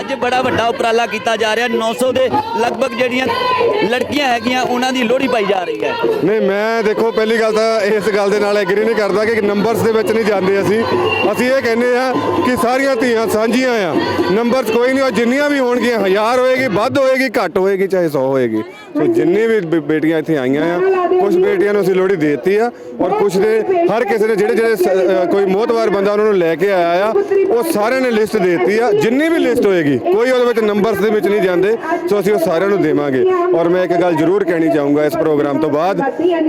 ਅੱਜ ਬੜਾ ਵੱਡਾ ਉਪਰਾਲਾ ਕੀਤਾ ਜਾ ਰਿਹਾ। 900 ਦੇ ਲਗਭਗ ਜਿਹੜੀਆਂ ਲੜਕੀਆਂ ਹੈਗੀਆਂ, ਉਹਨਾਂ ਦੀ ਲੋਹੜੀ ਪਾਈ ਜਾ ਰਹੀ ਹੈ। ਨਹੀਂ, ਮੈਂ ਦੇਖੋ, ਪਹਿਲੀ ਗੱਲ ਤਾਂ ਇਸ ਗੱਲ ਦੇ ਨਾਲ ਐਗਰੀ ਨਹੀਂ ਕਰਦਾ ਕਿ ਨੰਬਰਸ ਦੇ ਵਿੱਚ ਨਹੀਂ ਜਾਂਦੇ ਅਸੀਂ। ਅਸੀਂ ਇਹ ਕਹਿੰਦੇ ਆ ਕਿ ਸਾਰੀਆਂ ਧੀਆਂ ਸਾਂਝੀਆਂ ਆ। ਨੰਬਰਸ ਕੋਈ ਨਹੀਂ, ਉਹ ਜਿੰਨੀਆਂ ਵੀ ਹੋਣਗੀਆਂ, ਹਜ਼ਾਰ ਹੋਏਗੀ, ਵੱਧ ਹੋਏਗੀ, ਘੱਟ ਹੋਏਗੀ, ਚਾਹੇ 100 ਹੋਏਗੀ। ਸੋ ਜਿੰਨੀ ਵੀ ਬੇ- ਬੇਟੀਆਂ ਇੱਥੇ ਆਈਆਂ ਆ ਕੁਝ ਬੇਟੀਆਂ ਨੂੰ ਅਸੀਂ ਲੋਹੜੀ ਦੇ ਦਿੱਤੀ ਆ ਔਰ ਕੁਝ ਦੇ ਹਰ ਕਿਸੇ ਨੇ ਜਿਹੜੇ ਜਿਹੜੇ ਸ- ਅ, ਕੋਈ ਮੋਹਤਵਾਰ ਬੰਦਾ ਉਹਨਾਂ ਨੂੰ ਲੈ ਕੇ ਆਇਆ ਆ ਉਹ ਸਾਰਿਆਂ ਨੇ ਲਿਸਟ ਦੇ ਦਿੱਤੀ ਆ। ਜਿੰਨੀ ਵੀ ਲਿਸਟ ਹੋਏਗੀ ਕੋਈ ਉਹਦੇ ਵਿੱਚ ਨੰਬਰਸ ਦੇ ਵਿੱਚ ਨਹੀਂ ਜਾਂਦੇ ਸੋ ਅਸੀਂ ਉਹ ਸਾਰਿਆਂ ਨੂੰ ਦੇਵਾਂਗੇ। ਔਰ ਮੈਂ ਇੱਕ ਗੱਲ ਜ਼ਰੂਰ ਕਹਿਣੀ ਚਾਹੂੰਗਾ ਇਸ ਪ੍ਰੋਗਰਾਮ ਤੋਂ ਬਾਅਦ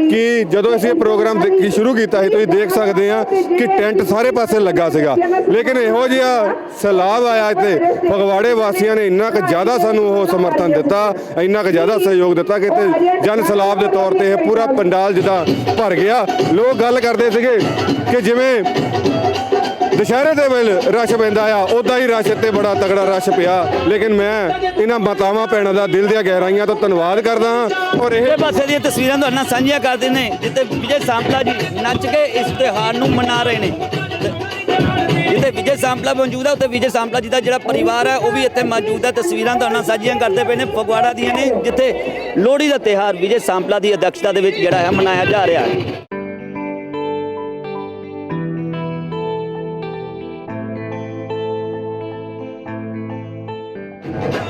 ਕਿ ਜਦੋਂ ਅਸੀਂ ਇਹ ਪ੍ਰੋਗਰਾਮ ਦੇਖੀ ਸ਼ੁਰੂ ਕੀਤਾ ਸੀ ਤੁਸੀਂ ਦੇਖ ਸਕਦੇ ਆ ਕਿ ਟੈਂਟ ਸਾਰੇ ਪਾਸੇ ਲੱਗਾ ਸੀਗਾ। ਲੇਕਿਨ ਇਹੋ ਜਿਹਾ ਸੈਲਾਬ ਆਇਆ ਇੱਥੇ। ਫਗਵਾੜੇ ਵਾਸੀਆਂ ਨੇ ਇੰਨਾ ਕੁ ਜ਼ਿਆਦਾ ਸਾਨੂੰ ਉਹ ਸਮਰਥਨ ਦਿੱਤਾ ਇੰਨਾ ਕੁ ਜ਼ਿਆਦਾ ਸਹਿਯੋਗ ਦਿੱਤਾ ਕਿ ਜਨ ਸਲਾਬ ਦੇ ਤੌਰ ਤੇ ਇਹ ਪੂਰਾ ਪੰਡਾਲ ਜਿੱਦਾਂ ਭਰ ਗਿਆ। ਲੋਕ ਗੱਲ ਕਰਦੇ ਸੀਗੇ ਕਿ ਜਿਵੇਂ ਦੁਸ਼ਹਿਰੇ ਦੇ ਵੇਲੇ ਰਸ਼ ਪੈਂਦਾ ਆ ਉਦਾਂ ਹੀ ਰਸ਼ ਇੱਥੇ ਬੜਾ ਤਗੜਾ ਰਸ਼ ਪਿਆ। ਲੇਕਿਨ ਮੈਂ ਇਹਨਾਂ ਮਾਤਾਵਾਂ ਭੈਣਾਂ ਦਾ ਦਿਲ ਦੀਆਂ ਗਹਿਰਾਈਆਂ ਤੋਂ ਧੰਨਵਾਦ ਕਰਦਾ ਹਾਂ। ਔਰ ਇਹ ਪਾਸੇ ਦੀਆਂ ਤਸਵੀਰਾਂ ਤੁਹਾਡੇ ਨਾਲ ਸਾਂਝੀਆਂ ਕਰਦੇ ਨੇ ਜਿੱਥੇ ਵਿਜੇ ਸਾਂਪਲਾ ਜੀ ਨੱਚ ਕੇ ਇਸ ਤਿਉਹਾਰ ਨੂੰ ਮਨਾ ਰਹੇ ਨੇ। ਤੇ ਵਿਜੇ ਸਾਂਪਲਾ ਮੌਜੂਦ ਹੈ ਉੱਥੇ ਵਿਜੇ ਸਾਂਪਲਾ ਜੀ ਦਾ ਜਿਹੜਾ ਪਰਿਵਾਰ ਹੈ ਉਹ ਵੀ ਇੱਥੇ ਮੌਜੂਦ ਹੈ ਤਸਵੀਰਾਂ ਤੁਹਾਡੇ ਨਾਲ ਸਾਂਝੀਆਂ ਕਰਦੇ ਪਏ ਨੇ ਫਗਵਾੜਾ ਦੀਆਂ ਨੇ, ਜਿੱਥੇ ਲੋਹੜੀ ਦਾ ਤਿਉਹਾਰ ਵਿਜੇ ਸਾਂਪਲਾ ਦੀ ਅਧਿਕਸ਼ਤਾ ਦੇ ਵਿੱਚ ਜਿਹੜਾ ਹੈ ਮਨਾਇਆ ਜਾ ਰਿਹਾ ਹੈ।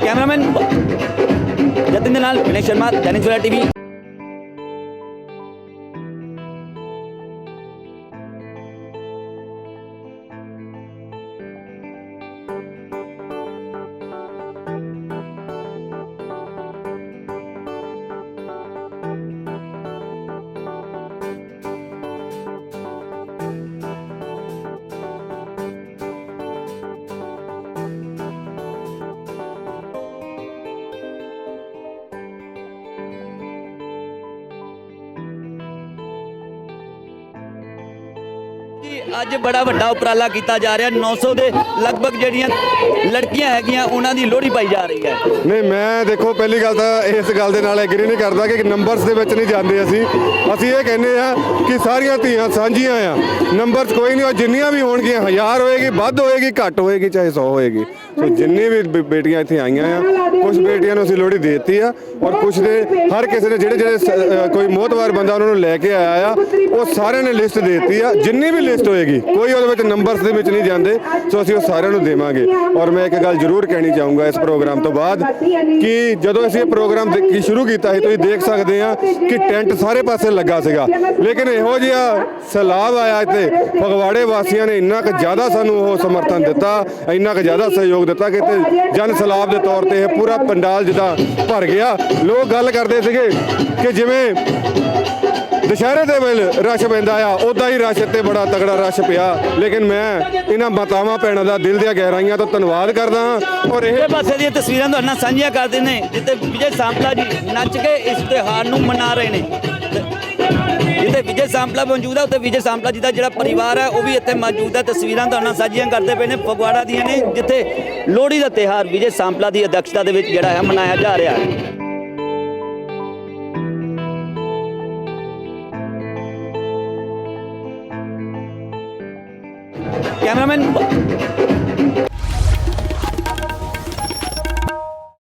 ਕੈਮਰਾਮੈਨ ਜਤਿਨ ਦੇ ਨਾਲ ਵਿਨय ਸ਼ਰਮਾ, ਦੈਨਿਕ ਸਵੇਰਾ ਟੀਵੀ। ਅੱਜ ਬੜਾ ਵੱਡਾ ਉਪਰਾਲਾ ਕੀਤਾ ਜਾ ਰਿਹਾ। 900 ਦੇ ਲਗਭਗ ਜਿਹੜੀਆਂ ਲੜਕੀਆਂ ਹੈਗੀਆਂ, ਉਹਨਾਂ ਦੀ ਲੋਹੜੀ ਪਾਈ ਜਾ ਰਹੀ ਹੈ। ਨਹੀਂ, ਮੈਂ ਦੇਖੋ, ਪਹਿਲੀ ਗੱਲ ਤਾਂ ਇਸ ਗੱਲ ਦੇ ਨਾਲ ਐਗਰੀ ਨਹੀਂ ਕਰਦਾ ਕਿ ਨੰਬਰਸ ਦੇ ਵਿੱਚ ਨਹੀਂ ਜਾਂਦੇ ਅਸੀਂ। ਅਸੀਂ ਇਹ ਕਹਿੰਦੇ ਆ ਕਿ ਸਾਰੀਆਂ ਧੀਆਂ ਸਾਂਝੀਆਂ ਆ। ਨੰਬਰਸ ਕੋਈ ਨਹੀਂ, ਉਹ ਜਿੰਨੀਆਂ ਵੀ ਹੋਣਗੀਆਂ, ਹਜ਼ਾਰ ਹੋਏਗੀ, ਵੱਧ ਹੋਏਗੀ, ਘੱਟ ਹੋਏਗੀ, ਚਾਹੇ 100 ਹੋਏਗੀ। ਸੋ ਜਿੰਨੀ ਵੀ ਬੇ- ਬੇਟੀਆਂ ਇੱਥੇ ਆਈਆਂ ਆ ਕੁਝ ਬੇਟੀਆਂ ਨੂੰ ਅਸੀਂ ਲੋਹੜੀ ਦੇ ਦਿੱਤੀ ਆ ਔਰ ਕੁਝ ਦੇ ਹਰ ਕਿਸੇ ਨੇ ਜਿਹੜੇ ਜਿਹੜੇ ਸ- ਅ, ਕੋਈ ਮੋਹਤਵਾਰ ਬੰਦਾ ਉਹਨਾਂ ਨੂੰ ਲੈ ਕੇ ਆਇਆ ਆ ਉਹ ਸਾਰਿਆਂ ਨੇ ਲਿਸਟ ਦੇ ਦਿੱਤੀ ਆ। ਜਿੰਨੀ ਵੀ ਲਿਸਟ ਹੋਏਗੀ ਕੋਈ ਉਹਦੇ ਵਿੱਚ ਨੰਬਰਸ ਦੇ ਵਿੱਚ ਨਹੀਂ ਜਾਂਦੇ ਸੋ ਅਸੀਂ ਉਹ ਸਾਰਿਆਂ ਨੂੰ ਦੇਵਾਂਗੇ। ਔਰ ਮੈਂ ਇੱਕ ਗੱਲ ਜ਼ਰੂਰ ਕਹਿਣੀ ਚਾਹੂੰਗਾ ਇਸ ਪ੍ਰੋਗਰਾਮ ਤੋਂ ਬਾਅਦ ਕਿ ਜਦੋਂ ਅਸੀਂ ਇਹ ਪ੍ਰੋਗਰਾਮ ਦੇਖੀ ਸ਼ੁਰੂ ਕੀਤਾ ਸੀ ਤੁਸੀਂ ਦੇਖ ਸਕਦੇ ਆ ਕਿ ਟੈਂਟ ਸਾਰੇ ਪਾਸੇ ਲੱਗਾ ਸੀਗਾ। ਲੇਕਿਨ ਇਹੋ ਜਿਹਾ ਸੈਲਾਬ ਆਇਆ ਇੱਥੇ। ਫਗਵਾੜੇ ਵਾਸੀਆਂ ਨੇ ਇੰਨਾ ਕੁ ਜ਼ਿਆਦਾ ਸਾਨੂੰ ਉਹ ਸਮਰਥਨ ਦਿੱਤਾ ਇੰਨਾ ਕੁ ਜ਼ਿਆਦਾ ਸਹਿਯੋਗ ਦਿੱਤਾ ਕਿ ਇੱਥੇ ਜਨ ਸਲਾਬ ਦੇ ਤੌਰ ਤੇ ਇਹ ਪੂਰਾ ਪੰਡਾਲ ਜਿੱਦਾਂ ਭਰ ਗਿਆ। ਲੋਕ ਗੱਲ ਕਰਦੇ ਸੀਗੇ ਕਿ ਜਿਵੇਂ ਦੁਸ਼ਹਿਰੇ ਦੇ ਵੇਲੇ ਰਸ਼ ਪੈਂਦਾ ਆ ਉਦਾਂ ਹੀ ਰਸ਼ ਇੱਥੇ ਬੜਾ ਤਗੜਾ ਰਸ਼ ਪਿਆ। ਲੇਕਿਨ ਮੈਂ ਇਹਨਾਂ ਮਾਤਾਵਾਂ ਭੈਣਾਂ ਦਾ ਦਿਲ ਦੀਆਂ ਗਹਿਰਾਈਆਂ ਤੋਂ ਧੰਨਵਾਦ ਕਰਦਾ ਹਾਂ। ਔਰ ਇਹ ਇਹ ਪਾਸੇ ਦੀਆਂ ਤਸਵੀਰਾਂ ਤੁਹਾਡੇ ਨਾਲ ਸਾਂਝੀਆਂ ਕਰਦੇ ਨੇ ਜਿੱਥੇ ਵਿਜੇ ਸਾਂਪਲਾ ਜੀ ਨੱਚ ਕੇ ਇਸ ਤਿਉਹਾਰ ਨੂੰ ਮਨਾ ਰਹੇ ਨੇ। ਇੱਥੇ ਵਿਜੇ ਸਾਂਪਲਾ ਮੌਜੂਦ ਹੈ ਉੱਥੇ ਵਿਜੇ ਸਾਂਪਲਾ ਜੀ ਦਾ ਜਿਹੜਾ ਪਰਿਵਾਰ ਹੈ ਉਹ ਵੀ ਇੱਥੇ ਮੌਜੂਦ ਹੈ ਤਸਵੀਰਾਂ ਤੁਹਾਡੇ ਨਾਲ ਸਾਂਝੀਆਂ ਕਰਦੇ ਪਏ ਨੇ ਫਗਵਾੜਾ ਦੀਆਂ ਨੇ, ਜਿੱਥੇ ਲੋਹੜੀ ਦਾ ਤਿਹਾਰ ਵਿਜੇ ਸਾਂਪਲਾ ਦੀ ਅਧਿਕਸ਼ਤਾ ਦੇ ਵਿੱਚ ਜਿਹੜਾ ਹੈ ਮਨਾਇਆ ਜਾ ਰਿਹਾ ਹੈ। ਕੈਮਰਾਮੈਨ